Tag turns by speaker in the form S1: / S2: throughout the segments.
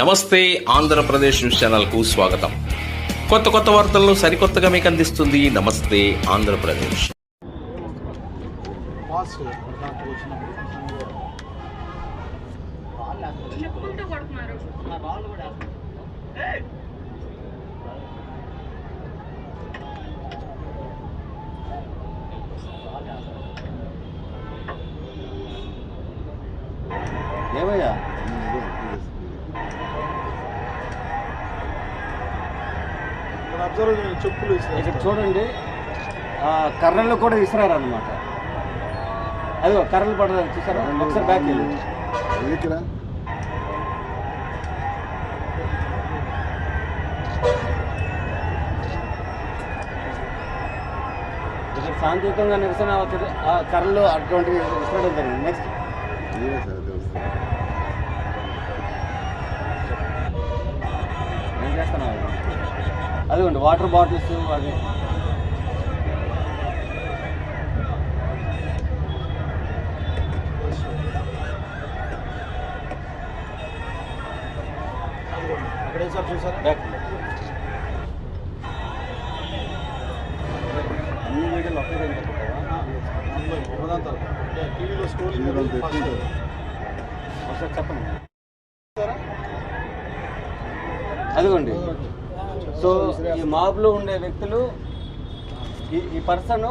S1: నమస్తే ఆంధ్రప్రదేశ్ న్యూస్ ఛానల్కు స్వాగతం. కొత్త కొత్త వార్తలను సరికొత్తగా మీకు అందిస్తుంది నమస్తే ఆంధ్రప్రదేశ్.
S2: చెప్పులు
S3: ఇక్కడ చూడండి ఆ, కర్రలు కూడా విసిరారు అనమాట అదిగో కర్రలు పడదని చూసారా? ఒకసారి బ్యాక్ వెళ్ళి. శాంతియుతంగా నిరసన అవుతుంది ఆ కర్రలు అటువంటివి విసిరడం జరిగింది. నెక్స్ట్ ఏం చేస్తున్నావు? అదిగోండి వాటర్ బాటిల్స్ అన్ని వీడియోలు
S2: అంటే టీవీలో స్టోరీ.
S3: ఒకసారి చెప్పండి అదిగోండి. సో ఈ మాబ్లో ఉండే వ్యక్తులు ఈ ఈ పర్సన్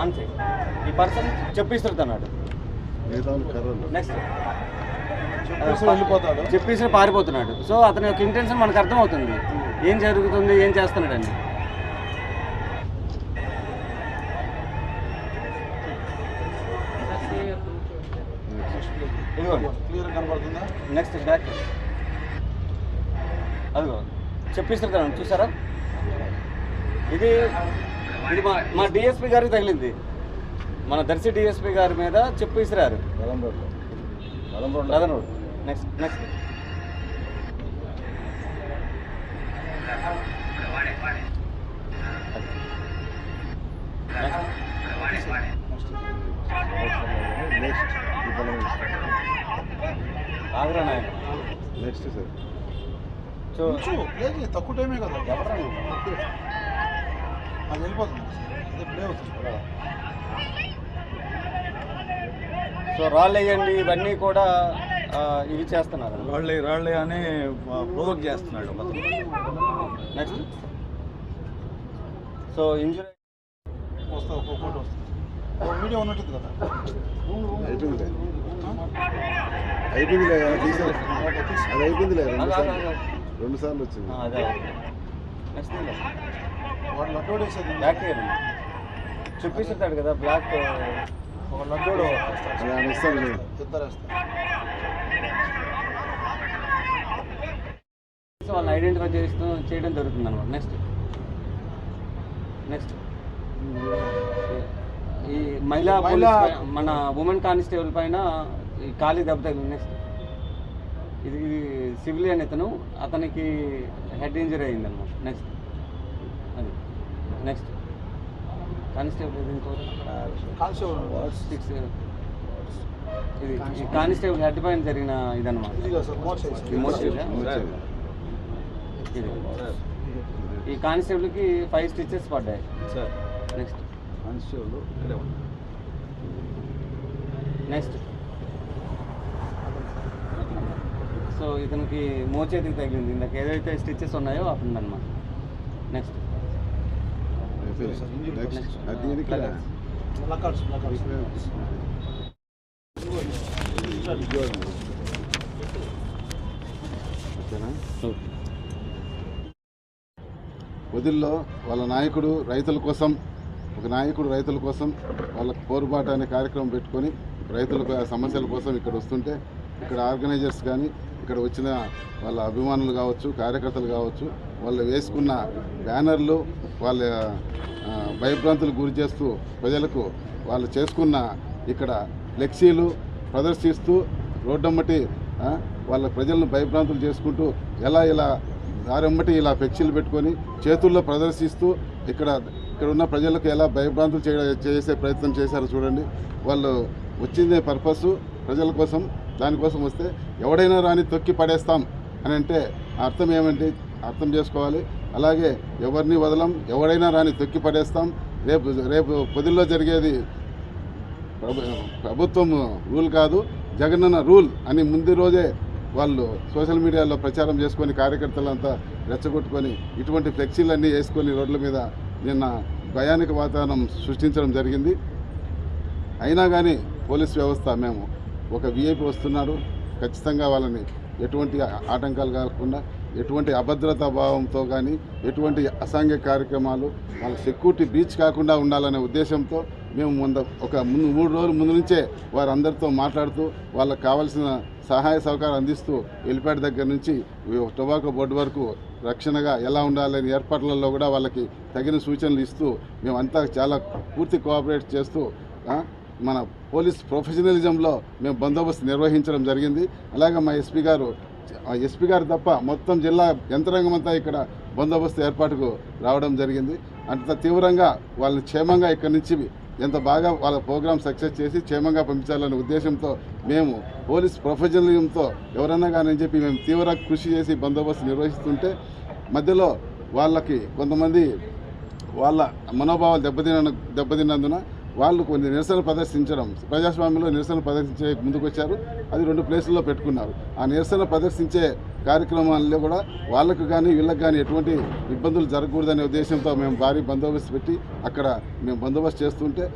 S3: ఆన్ చేయి. ఈ పర్సన్
S4: వాళ్ళు కర్రలు.
S3: నెక్స్ట్.
S2: చెప్పేసి వెళ్ళిపోతాడు.
S3: చెప్పేసి పారిపోతున్నాడు. సో అతని యొక్క ఇంటెన్షన్ మనకు అర్థమవుతుంది. ఏం జరుగుతుంది ఏం చేస్తున్నాడని. ఇదిగోండి.
S2: క్లియర్ కనబడుతుందా?
S3: నెక్స్ట్ బ్యాక్ చెప్పిస్తున్నాను చూసారా? ఇది ఇది మా మా డిఎస్పి గారికి తగిలింది. మన దర్శి డిఎస్పి గారి మీద చెప్పు విసిరారు నెక్స్ట్ నెక్స్ట్ ఆగ్రా నాయన
S4: నెక్స్ట్ సార్
S2: ప్లే చేయి తక్కువ టైమే కదా.
S3: ఎవరా?
S2: అది వెళ్ళిపోతుంది. అదే ప్లే అవుతుంది.
S3: సో రాళ్ళు వేయండి ఇవన్నీ కూడా ఇవి చేస్తున్నారు.
S5: రాళ్ళే రాళ్ళే అని ప్రొవోక్ చేస్తున్నాడు
S3: నెక్స్ట్. సో ఇంజురీ
S2: వస్తుంది ఒక ఫోటో వస్తుంది ఒక వీడియో ఉన్నట్టుంది కదా.
S4: తీసారు అది అయిపోయిందిలే రెండు సార్లు వచ్చింది.
S3: అదే. నెక్స్ట్
S2: వాడు లడ్డోడు వేసేది
S3: బ్యాక్ ఇయర్ చూపిస్తాడు కదా. బ్లాక్
S2: ఒక లడ్డోడు
S4: ఇస్తాను
S2: ఇద్దరు
S3: సో వాళ్ళని ఐడెంటిఫై చేస్తూ చేయడం జరుగుతుంది అనమాట నెక్స్ట్ నెక్స్ట్ ఈ మహిళా మన ఉమెన్ కానిస్టేబుల్ పైన ఈ ఖాళీ దెబ్బ నెక్స్ట్ ఇది ఇది సివిలియన్ ఇతను. అతనికి హెడ్ ఇంజరీ అయింది అనమాట నెక్స్ట్ అది. నెక్స్ట్ కానిస్టేబుల్ సిక్స్ ఇది కానిస్టేబుల్. హెడ్ పైన జరిగిన ఇదన్నమాట.
S2: ఇది.
S3: ఈ కానిస్టేబుల్కి ఫైవ్ స్టిచెస్ పడ్డాయి.
S5: Sir.
S3: Next
S5: constable
S3: next so ఇతనికి మోచేతికి తగిలింది. ఇందాక ఏదైతే స్టిచెస్ ఉన్నాయో అప్పుడు అనమాట నెక్స్ట్
S4: వదిల్లో వాళ్ళ నాయకుడు రైతుల కోసం ఒక నాయకుడు రైతుల కోసం వాళ్ళ పోరుబాటు అనే కార్యక్రమం పెట్టుకొని రైతుల సమస్యల కోసం ఇక్కడ వస్తుంటే ఇక్కడ ఆర్గనైజర్స్ కానీ ఇక్కడ వచ్చిన వాళ్ళ అభిమానులు కావచ్చు కార్యకర్తలు కావచ్చు వాళ్ళు వేసుకున్న బ్యానర్లు వాళ్ళ భయభ్రాంతులకు గురి చేస్తూ ప్రజలకు వాళ్ళు చేసుకున్న ఇక్కడ ఫ్లెక్సీలు ప్రదర్శిస్తూ రోడ్డమ్మటి వాళ్ళ ప్రజలను భయభ్రాంతులు చేసుకుంటూ ఎలా ఇలా దారెమ్మటి ఇలా ఫ్లెక్సీలు పెట్టుకొని చేతుల్లో ప్రదర్శిస్తూ ఇక్కడ ఇక్కడ ఉన్న ప్రజలకు ఎలా భయభ్రాంతులు చేయ చేసే ప్రయత్నం చేశారో చూడండి. వాళ్ళు వచ్చిందే పర్పస్ ప్రజల కోసం దానికోసం వస్తే ఎవడైనా రాని తొక్కి పడేస్తాం అని అంటే అర్థం ఏమంటే అర్థం చేసుకోవాలి. అలాగే ఎవరిని వదలం ఎవడైనా రాని తొక్కి పడేస్తాం. రేపు రేపు పొదిల్లో జరిగేది ప్రభుత్వం రూల్ కాదు జగనన్న రూల్ అని ముందు రోజే వాళ్ళు సోషల్ మీడియాలో ప్రచారం చేసుకొని కార్యకర్తలంతా రెచ్చగొట్టుకొని ఇటువంటి ఫ్లెక్సీలన్నీ వేసుకొని రోడ్ల మీద నిన్న భయానిక వాతావరణం సృష్టించడం జరిగింది. అయినా కానీ పోలీస్ వ్యవస్థ మేము ఒక విఐపి వస్తున్నారు. ఖచ్చితంగా వాళ్ళని ఎటువంటి ఆటంకాలు కాకుండా ఎటువంటి అభద్రతా భావంతో కానీ ఎటువంటి అసాంఘ్య కార్యక్రమాలు వాళ్ళ సెక్యూరిటీ బీచ్ కాకుండా ఉండాలనే ఉద్దేశంతో మేము ముంద ఒక ముందు మూడు రోజుల ముందు నుంచే వారందరితో మాట్లాడుతూ వాళ్ళకి కావాల్సిన సహాయ సహకారం అందిస్తూ ఎలిపేట దగ్గర నుంచి టొబాకో బోర్డు వరకు రక్షణగా ఎలా ఉండాలని ఏర్పాట్లలో కూడా వాళ్ళకి తగిన సూచనలు ఇస్తూ మేమంతా చాలా పూర్తి కోఆపరేట్ చేస్తూ మన పోలీస్ ప్రొఫెషనలిజంలో మేము బందోబస్తు నిర్వహించడం జరిగింది. అలాగే మా ఎస్పీ గారు ఎస్పీ గారు తప్ప మొత్తం జిల్లా యంత్రాంగం అంతా ఇక్కడ బందోబస్తు ఏర్పాటుకు రావడం జరిగింది. అంత తీవ్రంగా వాళ్ళని క్షేమంగా ఇక్కడి నుంచి ఎంత బాగా వాళ్ళ ప్రోగ్రామ్ సక్సెస్ చేసి క్షేమంగా పంపించాలనే ఉద్దేశంతో మేము పోలీస్ ప్రొఫెషనలిజంతో ఎవరన్నా కానీ అని చెప్పి మేము తీవ్ర కృషి చేసి బందోబస్తు నిర్వహిస్తుంటే మధ్యలో వాళ్ళకి కొంతమంది వాళ్ళ మనోభావాలు దెబ్బతిన దెబ్బతిన్నందున వాళ్ళు కొన్ని నిరసన ప్రదర్శించడం ప్రజాస్వామ్యంలో నిరసన ప్రదర్శించే ముందుకొచ్చారు. అది రెండు ప్లేసుల్లో పెట్టుకున్నారు. ఆ నిరసన ప్రదర్శించే కార్యక్రమాల్లో కూడా వాళ్ళకు కానీ వీళ్ళకి కానీ ఎటువంటి ఇబ్బందులు జరగకూడదనే ఉద్దేశంతో మేము భారీ బందోబస్తు పెట్టి అక్కడ మేము బందోబస్తు చేస్తుంటే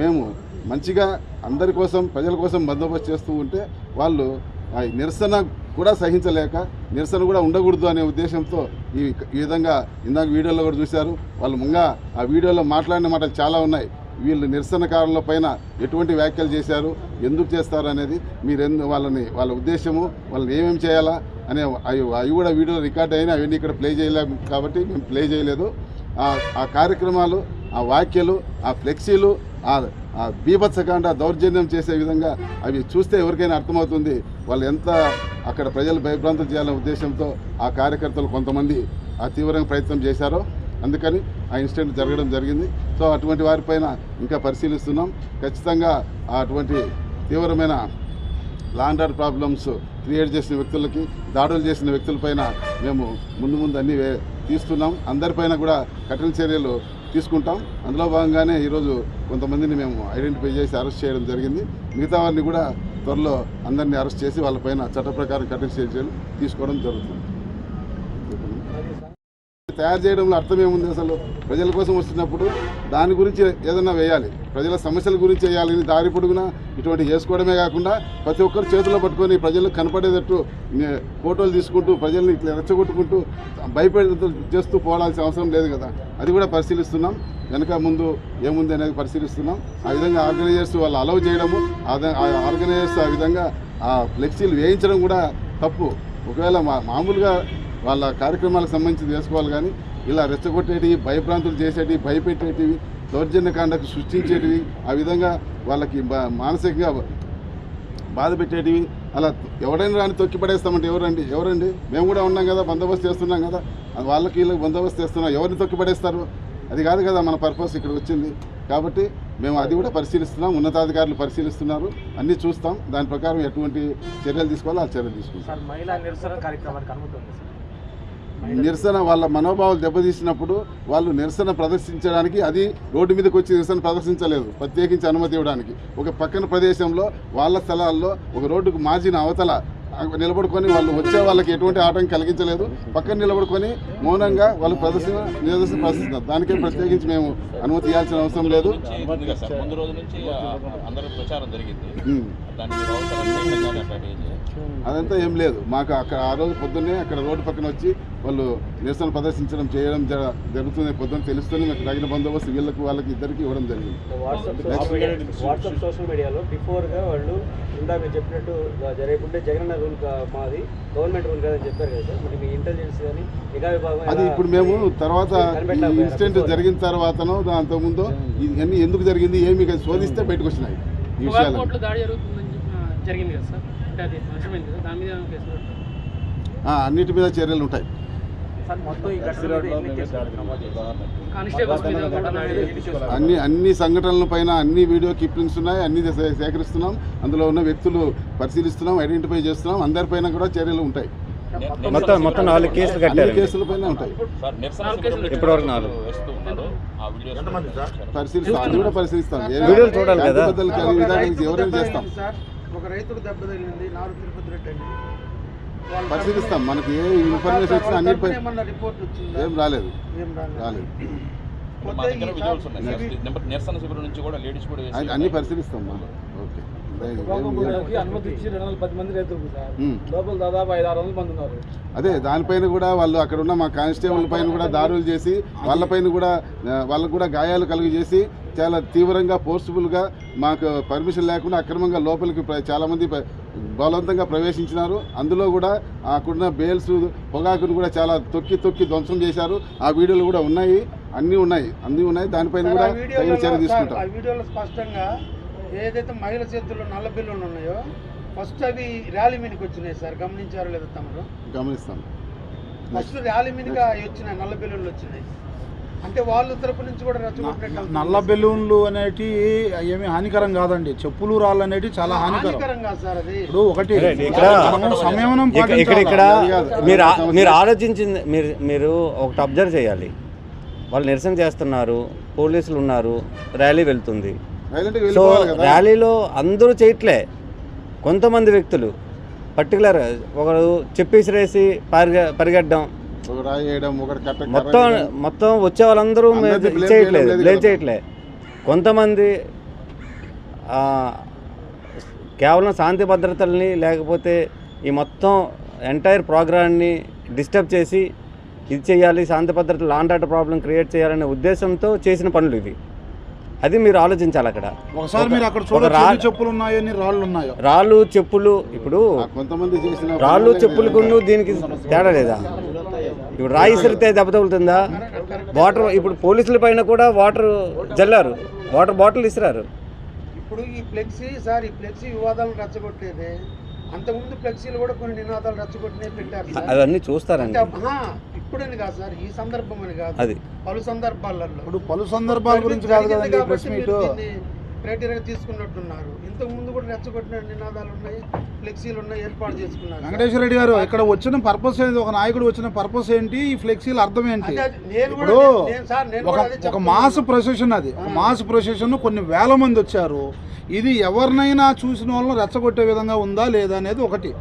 S4: మేము మంచిగా అందరి కోసం ప్రజల కోసం బందోబస్తు చేస్తూ ఉంటే వాళ్ళు ఆ నిరసన కూడా సహించలేక నిరసన కూడా ఉండకూడదు అనే ఉద్దేశంతో ఈ ఈ విధంగా ఇందాక వీడియోలో కూడా చూశారు. వాళ్ళు ముంగా ఆ వీడియోలో మాట్లాడిన మాటలు చాలా ఉన్నాయి. వీళ్ళు నిరసనకారుల పైన ఎటువంటి వ్యాఖ్యలు చేశారు ఎందుకు చేస్తారు అనేది మీరు వాళ్ళని వాళ్ళ ఉద్దేశము వాళ్ళని ఏమేమి చేయాలా అనే అవి అవి కూడా వీడియో రికార్డ్ అయినా అవన్నీ ఇక్కడ ప్లే చేయలేము కాబట్టి మేము ప్లే చేయలేదు. ఆ కార్యక్రమాలు ఆ వ్యాఖ్యలు ఆ ఫ్లెక్సీలు ఆ బీభత్సకాండ దౌర్జన్యం చేసే విధంగా అవి చూస్తే ఎవరికైనా అర్థమవుతుంది. వాళ్ళు ఎంత అక్కడ ప్రజలు భయభ్రాంతం చేయాలనే ఉద్దేశంతో ఆ కార్యకర్తలు కొంతమంది ఆ తీవ్రంగా ప్రయత్నం చేశారో అందుకని ఆ ఇన్సిడెంట్ జరగడం జరిగింది. సో అటువంటి వారిపైన ఇంకా పరిశీలిస్తున్నాం. ఖచ్చితంగా ఆ అటువంటి తీవ్రమైన లాండర్ ప్రాబ్లమ్స్ క్రియేట్ చేసిన వ్యక్తులకి దాడులు చేసిన వ్యక్తులపైన మేము ముందు ముందు అన్ని వే- తీస్తున్నాం. అందరిపైన కూడా కఠిన చర్యలు తీసుకుంటాం. అందులో భాగంగానే ఈరోజు కొంతమందిని మేము ఐడెంటిఫై చేసి అరెస్ట్ చేయడం జరిగింది. మిగతా వారిని కూడా త్వరలో అందరినీ అరెస్ట్ చేసి వాళ్ళపైన చట్ట ప్రకారం కఠిన చర్యలు తీసుకోవడం జరుగుతుంది. తయారు చేయడంలో అర్థం ఏముంది అసలు? ప్రజల కోసం వస్తున్నప్పుడు దాని గురించి ఏదైనా వేయాలి. ప్రజల సమస్యల గురించి వేయాలని దారి పొడుగునా? ఇటువంటి చేసుకోవడమే కాకుండా ప్రతి ఒక్కరు చేతిలో పట్టుకొని ప్రజలకు కనపడేటట్టు ఫోటోలు తీసుకుంటూ ప్రజల్ని ఇట్లా రెచ్చగొట్టుకుంటూ భయపెడుతూ చేస్తూ పోవాల్సిన అవసరం లేదు కదా. అది కూడా పరిశీలిస్తున్నాం. వెనక ముందు ఏముంది అనేది పరిశీలిస్తున్నాం. ఆ విధంగా ఆర్గనైజర్స్ వాళ్ళు అలౌ చేయడము ఆ ఆర్గనైజర్స్ ఆ విధంగా ఆ ఫ్లెక్సీలు వేయించడం కూడా తప్పు. ఒకవేళ మా మామూలుగా వాళ్ళ కార్యక్రమాలకు సంబంధించి చేసుకోవాలి కానీ ఇలా రెచ్చగొట్టేటివి భయభ్రాంతులు చేసేటివి భయపెట్టేటివి దౌర్జన్యకాండకు సృష్టించేటివి ఆ విధంగా వాళ్ళకి బా- మానసికంగా బాధ పెట్టేటివి అలా ఎవడైనా రాని తొక్కి పడేస్తామంటే ఎవరండి? ఎవరండి? మేము కూడా ఉన్నాం కదా బందోబస్తు చేస్తున్నాం కదా వాళ్ళకి వీళ్ళకి బందోబస్తు చేస్తున్నాం ఎవరిని తొక్కి పడేస్తారు అది కాదు కదా మన పర్పస్ ఇక్కడ వచ్చింది. కాబట్టి మేము అది కూడా పరిశీలిస్తున్నాం ఉన్నతాధికారులు పరిశీలిస్తున్నారు అన్నీ చూస్తాం. దాని ప్రకారం ఎటువంటి చర్యలు తీసుకోవాలో ఆ చర్యలు తీసుకుంటాం.
S6: మహిళా నిరసన కార్యక్రమానికి అనుమతి ఉంది
S4: నిరసన వాళ్ళ మనోభావాలు దెబ్బతీసినప్పుడు వాళ్ళు నిరసన ప్రదర్శించడానికి అది రోడ్డు మీదకి వచ్చి నిరసన ప్రదర్శించలేదు ప్రత్యేకించి అనుమతి ఇవ్వడానికి. ఒక పక్కన ప్రదేశంలో వాళ్ళ స్థలాల్లో ఒక రోడ్డుకు మార్జిన అవతల నిలబడుకొని వాళ్ళు వచ్చే వాళ్ళకి ఎటువంటి ఆటంకం కలిగించలేదు. పక్కన నిలబడుకొని మౌనంగా వాళ్ళు ప్రదర్శన నిరసన ప్రదర్శిస్తున్నారు. దానికే ప్రత్యేకించి మేము అనుమతి ఇవ్వాల్సిన అవసరం లేదు.
S1: ఉంది కదా సార్ ముందు రోజు నుంచి ఆ, అందరూ ప్రచారం జరిగింది.
S4: అదంతా ఏం లేదు. మాకు అక్కడ ఆ రోజు పొద్దున్నే అక్కడ రోడ్డు పక్కన వచ్చి వాళ్ళు నిరసన ప్రదర్శించడం చేయడం జర- జరుగుతుంది. పొద్దున్న తెలుస్తుంది మాకు తగిన బందోబస్తు వీళ్ళకి వాళ్ళకి ఇద్దరికి ఇవ్వడం జరిగింది.
S6: WhatsApp social media WhatsApp social మీడియాలో బిఫోర్గా వాళ్ళు ఇందా మీరు చెప్పినట్టు జరగకుంటే జగన్ రూల్ మాది గవర్నమెంట్ రూల్ కాదని చెప్పారు కదా సార్. మరి మీ ఇంటెలిజెన్స్ కానీ నిఘా విభాగం
S4: అది ఇప్పుడు మేము తర్వాత? ఇన్సిడెంట్. జరిగిన తర్వాతనో దాంతో ముందు ఇవన్నీ ఎందుకు జరిగింది ఏమి కాదు శోధిస్తే బయటకు వచ్చినాయి ఈ విషయాలు
S7: జరిగింది కదా సార్.
S4: అన్నిటి మీద చర్యలు ఉంటాయి. అన్ని అన్ని సంఘటనల పైన అన్ని వీడియో క్లిప్పింగ్స్ ఉన్నాయి. అన్ని సేకరిస్తున్నాం. అందులో ఉన్న వ్యక్తులు పరిశీలిస్తున్నాం ఐడెంటిఫై చేస్తున్నాం. అందరిపైన కూడా చర్యలు ఉంటాయి.
S3: మొత్తం మొత్తం నాలుగు కేసులు
S4: ఉంటాయి.
S3: ఇప్పటివరకు నాలుగు
S4: పరిశీలిస్తాం. అది కూడా పరిశీలిస్తాం.
S3: వీడియోలు చూడాలి కదా.
S4: ఎవరైనా చేస్తాం?
S2: సార్. ఒక రైతుకు దెబ్బ తగిలింది నారు తిరుపతి రెడ్డి అండి.
S4: పరిశీలిస్తాం మనకి ఏ ఇన్ఫర్మేషన్ వచ్చినా
S2: తరపున ఏమన్నా రిపోర్ట్ వచ్చిందా?
S4: ఏం రాలేదు.
S2: ఏం రాలేదు. సార్
S5: నిరసన శిబిరం నుంచి కూడా లేడీస్ కూడా
S4: అన్ని- అన్ని పరిశీలిస్తాం మనం ఓకే. అదే దానిపైన కూడా వాళ్ళు అక్కడ ఉన్న మా కానిస్టేబుల్ పైన కూడా దాడులు చేసి వాళ్ళపైన కూడా వాళ్ళకు కూడా గాయాలు కలుగు చేసి చాలా తీవ్రంగా ఫోర్స్ఫుల్గా మాకు పర్మిషన్ లేకుండా అక్రమంగా లోపలికి చాలామంది బలవంతంగా ప్రవేశించినారు. అందులో కూడా అక్కడున్న బేల్స్ పొగాకును కూడా చాలా తొక్కి తొక్కి ధ్వంసం చేశారు. ఆ వీడియోలు కూడా ఉన్నాయి. అన్నీ ఉన్నాయి. అన్నీ ఉన్నాయి. దానిపైన కూడా తగిన చర్య తీసుకుంటాం.
S2: ఏదైతే మహిళ చేతుల్లో నల్ల బిల్లులు ఉన్నాయో ఫస్ట్ అవి ర్యాలీ మీదకి వచ్చినాయి సార్. గమనించారో లేదో తమరు?
S4: గమనిస్తాం.
S2: ఫస్ట్ ర్యాలీ మీదగా అవి వచ్చినాయి నల్ల బిల్లులు వచ్చినాయి. అంటే వాళ్ళ తరపు నుంచి కూడా రెచ్చగొట్టినట్టు
S8: నల్ల బెలూన్లు అనేటి ఏమి హానికరం కాదండి. చెప్పులు రాళ్ళు అనేటి చాలా హానికరం. ఇప్పుడు ఒకటి
S3: ఇక్కడ
S8: సంయమనం
S3: ఇక్కడ. మీరు. మీరు ఆలోచించింది మీరు మీరు ఒకటి అబ్జర్వ్ చేయాలి. వాళ్ళు నిరసన చేస్తున్నారు పోలీసులు ఉన్నారు ర్యాలీ వెళ్తుంది. సో ర్యాలీలో అందరూ చేయట్లే. కొంతమంది వ్యక్తులు. పర్టికులర్ ఒకరు చెప్పేసిరేసి పరిగె పరిగెట్టడం మొత్తం. మొత్తం వచ్చే వాళ్ళందరూ చేయట్లేదు.
S4: లేదు
S3: బ్లేమ్
S4: కదా.
S3: చేయట్లే. కొంతమంది కేవలం శాంతి భద్రతల్ని లేకపోతే ఈ మొత్తం ఎంటైర్ ప్రోగ్రామ్ని డిస్టర్బ్ చేసి ఇది చేయాలి శాంతి భద్రత లాండ్ ఆర్డర్ ప్రాబ్లం క్రియేట్ చేయాలనే ఉద్దేశంతో చేసిన పనులు ఇవి. అది మీరు ఆలోచించాలి అక్కడ.
S8: ఒకసారి
S3: ఒక-
S8: మీరు అక్కడ చూడండి చెప్పులు ఉన్నాయో ఎన్ని రాళ్ళు ఉన్నాయో
S3: రాళ్ళు చెప్పులు ఇప్పుడు
S4: కొంతమంది చేసిన
S3: రాళ్ళు దీనికి తేడా లేదా? ఇప్పుడు రాయి ఇసిరితే దెబ్బ తగులుతుందా? వాటర్ ఇప్పుడు పోలీసుల పైన కూడా వాటర్ జల్లారు. వాటర్ బాటిల్ ఇసిరారు.
S2: ఇప్పుడు ఈ ఫ్లెక్సీ సార్ ఈ ఫ్లెక్సీ వివాదాలను రెచ్చగొట్టేదే. అంతకుముందు ఫ్లెక్సీలు కూడా కొన్ని నినాదాలు రెచ్చగొట్టినే పెట్టారు
S3: అవన్నీ చూస్తారండి.
S2: ఇప్పుడని కాదు సార్ ఈ సందర్భం అని కాదు.
S3: అది.
S2: పలు సందర్భాలలో.
S8: ఇప్పుడు పలు సందర్భాల గురించి కాదు కదండి ప్రెస్ మీట్
S2: క్రైటీరియా తీసుకున్నట్టున్నారు. ఇంతకు ముందు కూడా రెచ్చగొట్టిన నినాదాలు ఉన్నాయి ఫ్లెక్సీలు ఉన్నాయి ఏర్పాటు చేసుకున్నారు
S8: వెంకటేశ్వర రెడ్డి గారు ఇక్కడ వచ్చిన పర్పస్ ఏంటి? ఒక నాయకుడు వచ్చిన పర్పస్ ఏంటి? ఈ ఫ్లెక్సీల అర్థం ఏంటి? ఇప్పుడు ఒక. మాస్ ప్రొసెషన్ అది. ఒక మాస్ ప్రొసెషన్ కొన్ని వేల మంది వచ్చారు. ఇది ఎవరినైనా చూసిన వాళ్ళని రెచ్చగొట్టే విధంగా ఉందా లేదా అనేది ఒకటి.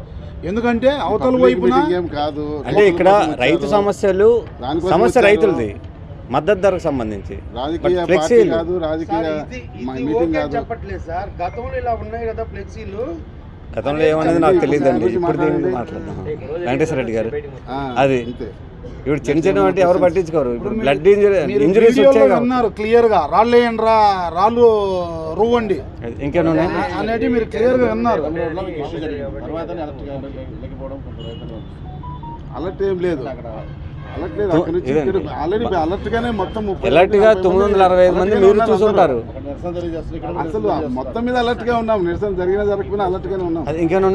S8: ఎందుకంటే అవతల వైపున
S4: కాదు.
S3: అంటే ఇక్కడ రైతు సమస్యలు సమస్య. రైతులది మద్దతు ధరకు సంబంధించి.
S4: రాజకీయ
S3: బట్
S4: పార్టీ
S3: ఫ్లెక్సీలు.
S4: కాదు రాజకీయ
S2: సార్, ఇది
S4: మా
S2: ఇది
S4: మీటింగ్
S2: ఓకే
S4: కాదు.
S2: చెప్పట్లేదు సార్. గతంలో ఇలా ఉన్నాయి కదా ఫ్లెక్సీలు?
S3: గతంలో ఏమనేది నాకు తెలియదండి ఇప్పుడు దీని. మాట్లాడదాం. వెంకటేశ్వర రెడ్డి గారు. అది. ఇప్పుడు చిన్న చిన్న అంటే ఎవరు పట్టించుకోరు. ఇప్పుడు బ్లడ్ ఇంజరీ ఇంజరీస్ వచ్చాయి.
S8: విన్నారు క్లియర్గా రాళ్ళు వేయండి రా రాళ్ళు రువ్వండి
S3: ఇంకేనా?
S8: అనేది మీరు క్లియర్గా విన్నారు.
S4: అలర్ట్ ఏం లేదు. ఎలర్ట్గా
S3: తొమ్మిది వందల అరవై ఐదు మంది మీరు చూసుంటారు.
S4: అసలు మొత్తం మీద అలర్ట్గా ఉన్నాం. నిరసన జరిగినా జరగకపోయినా అలర్ట్ గానే ఉన్నాం.
S3: ఇంకేనా